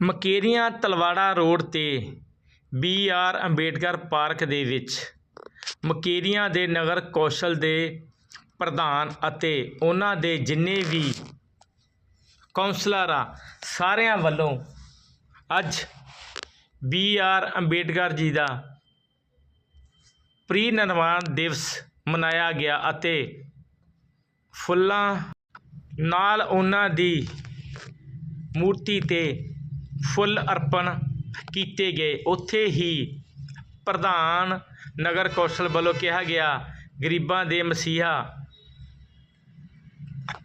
Mukerian Talwara road ਤੇ B R Ambedkar park ਦੇ ਵਿੱਚ ਮਕੇਰੀਆਂ ਦੇ ਨਗਰ ਕੌਂਸਲ ਦੇ ਪ੍ਰਧਾਨ ਅਤੇ ਉਹਨਾਂ ਦੇ ਜਿੰਨੇ ਵੀ ਕੌਂਸਲਰ ਆ ਸਾਰਿਆਂ ਵੱਲੋਂ ਅੱਜ ਬੀ ਆਰ ਅੰਬੇਡਕਰ ਜੀ ਦਾ ਪ੍ਰੀ ਨਿਰਵਾਣ ਦਿਵਸ ਮਨਾਇਆ ਗਿਆ ਅਤੇ ਫੁੱਲਾਂ ਨਾਲ ਉਹਨਾਂ ਦੀ ਮੂਰਤੀ ਤੇ ਫੁੱਲ ਅਰਪਣ ਕੀਤੇ ਗਏ। ਉੱਥੇ ਹੀ ਪ੍ਰਧਾਨ ਨਗਰ ਕੌਂਸਲ ਵੱਲੋਂ ਕਿਹਾ ਗਿਆ, ਗਰੀਬਾਂ ਦੇ ਮਸੀਹਾ,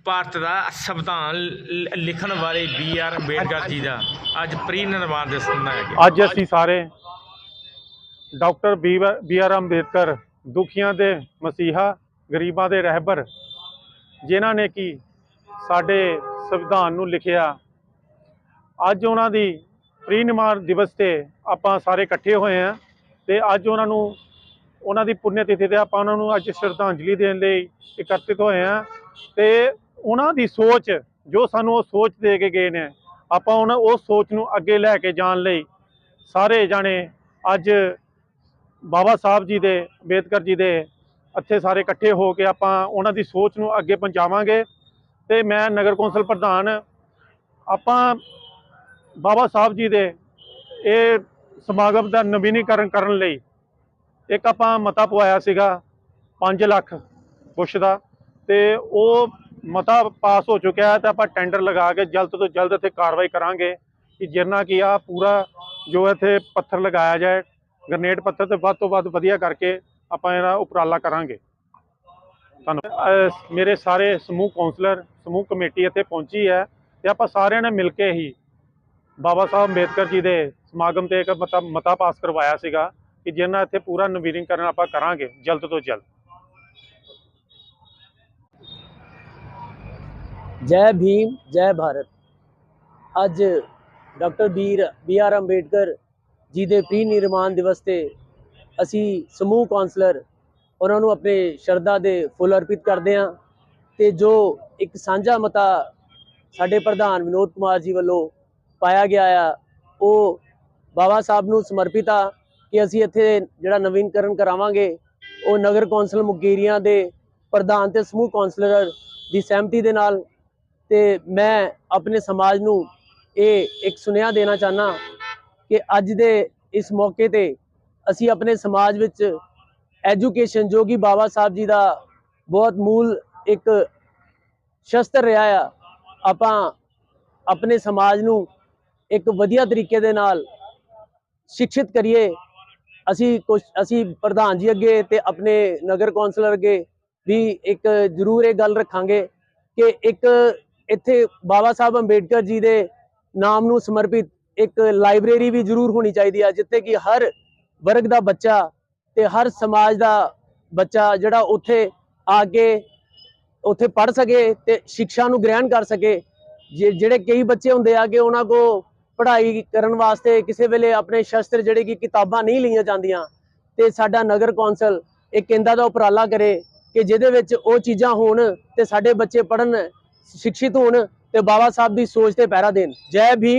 ਭਾਰਤ ਦਾ ਸੰਵਿਧਾਨ ਲ- ਲਿਖਣ ਵਾਲੇ ਬੀ ਆਰ ਅੰਬੇਡਕਰ ਜੀ ਦਾ। ਅੱਜ ਪ੍ਰੀ ਨਿਰਵਾਣ ਦਿਵਸ ਮਨਾਇਆ ਗਿਆ। ਅੱਜ ਅਸੀਂ ਸਾਰੇ ਡਾਕਟਰ ਬੀ ਆਰ ਅੰਬੇਦਕਰ ਦੁਖੀਆਂ ਦੇ ਮਸੀਹਾ, ਗਰੀਬਾਂ ਦੇ ਰਹਿਬਰ, ਜਿਨ੍ਹਾਂ ਨੇ ਕਿ ਸਾਡੇ ਸੰਵਿਧਾਨ ਨੂੰ ਲਿਖਿਆ ਅੱਜ ਉਹਨਾਂ ਦੀ ਪ੍ਰੀ ਨਿਮਾਰ ਦਿਵਸ ਤੇ ਆਪਾਂ ਸਾਰੇ ਇਕੱਠੇ ਹੋਏ ਆ ਤੇ ਅੱਜ ਉਹਨਾਂ ਨੂੰ ਉਹਨਾਂ ਦੀ ਪੁੰਨ ਤਿਥੀ ਤੇ ਆਪਾਂ ਉਹਨਾਂ ਨੂੰ ਅੱਜ ਸ਼ਰਧਾਂਜਲੀ ਦੇਣ ਲਈ ਇਕੱਤਰਿਤ ਹੋਏ ਆ ਤੇ ਉਹਨਾਂ ਦੀ ਸੋਚ, ਜੋ ਸਾਨੂੰ ਉਹ ਸੋਚ ਦੇ ਕੇ ਗਏ ਨੇ, ਆਪਾਂ ਉਹਨਾਂ ਉਹ ਸੋਚ ਨੂੰ ਅੱਗੇ ਲੈ ਕੇ ਜਾਣ ਲਈ ਸਾਰੇ ਜਾਣੇ ਅੱਜ ਬਾਬਾ ਸਾਹਿਬ ਜੀ ਦੇ, ਅੰਬੇਦਕਰ ਜੀ ਦੇ ਇੱਥੇ ਸਾਰੇ ਇਕੱਠੇ ਹੋ ਕੇ ਆਪਾਂ ਉਹਨਾਂ ਦੀ ਸੋਚ ਨੂੰ ਅੱਗੇ ਪਹੁੰਚਾਵਾਂਗੇ ਤੇ ਮੈਂ ਨਗਰ ਕੌਂਸਲ ਪ੍ਰਧਾਨ, ਆਪਾਂ ਬਾਬਾ ਸਾਹਿਬ ਜੀ ਦੇ ਇਹ ਸਮਾਗਮ ਦਾ ਨਵੀਨੀਕਰਨ ਕਰਨ ਲਈ ਇੱਕ ਆਪਾਂ ਮਤਾ ਪਵਾਇਆ ਸੀਗਾ 5 ਲੱਖ ਕੁਛ ਦਾ ਤੇ ਉਹ ਮਤਾ ਪਾਸ ਹੋ ਚੁੱਕਿਆ ਹੈ ਤੇ ਆਪਾਂ ਟੈਂਡਰ ਲਗਾ ਕੇ ਜਲਦ ਤੋਂ ਜਲਦ ਇੱਥੇ ਕਾਰਵਾਈ ਕਰਾਂਗੇ ਕਿ ਜਿੰਨਾ ਕਿ ਆ ਪੂਰਾ ਜੋ ਇੱਥੇ ਪੱਥਰ ਲਗਾਇਆ ਜਾਏ, ਗ੍ਰਨੇਡ ਪੱਥਰ ਤੇ ਵੱਧ ਤੋਂ ਵੱਧ ਵਧੀਆ ਕਰਕੇ ਆਪਾਂ ਇਹਦਾ ਉਪਰਾਲਾ ਕਰਾਂਗੇ। ਧੰਨਵਾਦ। ਮੇਰੇ ਸਾਰੇ ਸਮੂਹ ਕਾਉਂਸਲਰ ਸਮੂਹ ਕਮੇਟੀ ਇੱਥੇ ਪਹੁੰਚੀ ਹੈ ਤੇ ਆਪਾਂ ਸਾਰਿਆਂ ਨੇ ਮਿਲ ਕੇ ਹੀ ਬਾਬਾ ਸਾਹਿਬ ਅੰਬੇਦਕਰ ਜੀ ਦੇ ਸਮਾਗਮ ਤੇ ਇੱਕ ਮਤਾ ਮਤਾ ਪਾਸ ਕਰਵਾਇਆ ਸੀਗਾ ਕਿ ਜਿਹਨਾਂ ਇੱਥੇ ਪੂਰਾ ਨਵੀਨੀਕਰਨ ਆਪਾਂ ਕਰਾਂਗੇ, ਜਲਦ ਤੋਂ ਜਲਦ। ਜੈ ਭੀਮ, ਜੈ ਭਾਰਤ। ਅੱਜ ਡਾਕਟਰ ਬੀਰ ਬੀ ਆਰ ਅੰਬੇਡਕਰ ਜੀ ਦੇ ਪ੍ਰੀ ਨਿਰਮਾਣ ਦਿਵਸ ਤੇ ਅਸੀਂ ਸਮੂਹ ਕਾਉਂਸਲਰ ਉਹਨਾਂ ਨੂੰ ਆਪਣੇ ਸ਼ਰਧਾ ਦੇ ਫੁੱਲ ਅਰਪਿਤ ਕਰਦੇ ਹਾਂ ਤੇ ਜੋ ਇੱਕ ਸਾਂਝਾ ਮਤਾ ਸਾਡੇ ਪ੍ਰਧਾਨ ਵਿਨੋਦ ਕੁਮਾਰ ਜੀ ਵੱਲੋਂ ਪਾਇਆ ਗਿਆ ਆ, ਉਹ ਬਾਬਾ ਸਾਹਿਬ ਨੂੰ ਸਮਰਪਿਤ ਆ ਕਿ ਅਸੀਂ ਇੱਥੇ ਜਿਹੜਾ ਨਵੀਨਕਰਨ ਕਰਾਵਾਂਗੇ, ਉਹ ਨਗਰ ਕੌਂਸਲ ਮੁਕੇਰੀਆਂ ਦੇ ਪ੍ਰਧਾਨ ਤੇ ਸਮੂਹ ਕੌਂਸਲਰ ਦੀ ਸਹਿਮਤੀ ਦੇ ਨਾਲ ਤੇ ਮੈਂ ਆਪਣੇ ਸਮਾਜ ਨੂੰ ਇਹ ਇੱਕ ਸੁਨੇਹਾ ਦੇਣਾ ਚਾਹਨਾ ਕਿ ਅੱਜ ਦੇ ਇਸ ਮੌਕੇ ਤੇ ਅਸੀਂ ਆਪਣੇ ਸਮਾਜ ਵਿੱਚ ਐਜੂਕੇਸ਼ਨ ਜੋ ਕਿ ਬਾਬਾ ਸਾਹਿਬ ਜੀ ਦਾ ਬਹੁਤ ਮੂਲ ਇੱਕ ਸ਼ਸਤਰ ਰਿਹਾ ਆ। ਆਪਾਂ ਆਪਣੇ ਸਮਾਜ ਨੂੰ ਇੱਕ ਵਧੀਆ ਤਰੀਕੇ ਦੇ ਨਾਲ ਸਿੱਖਿਤ ਕਰੀਏ। ਅਸੀਂ ਕੁਛ, ਅਸੀਂ ਪ੍ਰਧਾਨ ਜੀ ਅੱਗੇ ਤੇ ਆਪਣੇ ਨਗਰ ਕੌਂਸਲਰ ਅੱਗੇ ਵੀ ਇੱਕ ਜ਼ਰੂਰ ਇਹ ਗੱਲ ਰੱਖਾਂਗੇ ਕਿ ਇੱਕ ਇੱਥੇ ਬਾਬਾ ਸਾਹਿਬ ਅੰਬੇਡਕਰ ਜੀ ਦੇ ਨਾਮ ਨੂੰ ਸਮਰਪਿਤ ਇੱਕ ਲਾਇਬ੍ਰੇਰੀ ਵੀ ਜ਼ਰੂਰ ਹੋਣੀ ਚਾਹੀਦੀ ਹੈ ਜਿੱਥੇ ਕਿ ਹਰ ਵਰਗ ਦਾ ਬੱਚਾ ਤੇ ਹਰ ਸਮਾਜ ਦਾ ਬੱਚਾ ਜਿਹੜਾ ਉੱਥੇ ਆ ਕੇ ਉੱਥੇ ਪੜ ਸਕੇ ਤੇ ਸਿੱਖਿਆ ਨੂੰ ਗ੍ਰਹਿਣ ਕਰ ਸਕੇ। ਜੇ- ਜਿਹੜੇ ਕਈ ਬੱਚੇ ਹੁੰਦੇ ਆ ਕਿ ਉਹਨਾਂ ਕੋ ਪੜ੍ਹਾਈ ਕਰਨ ਵਾਸਤੇ ਕਿਸੇ ਵੇਲੇ ਆਪਣੇ ਸ਼ਸਤਰ ਜਿਹੜੇ ਕਿ ਕਿਤਾਬਾਂ ਨਹੀਂ ਲਈਆਂ ਜਾਂਦੀਆਂ ਤੇ ਸਾਡਾ ਨਗਰ ਕੌਂਸਲ ਇਹ ਕੇਂਦਰ ਦਾ ਉਪਰਾਲਾ ਕਰੇ ਕਿ ਜਿਹਦੇ ਵਿੱਚ ਉਹ ਚੀਜ਼ਾਂ ਹੋਣ ਤੇ ਸਾਡੇ ਬੱਚੇ ਪੜਨ ਸਿੱਖਿਤ ਹੋਣ ਤੇ ਬਾਬਾ ਸਾਹਿਬ ਦੀ ਸੋਚ ਤੇ ਪਹਿਰਾ ਦੇਣ। ਜੈ ਭੀਮ।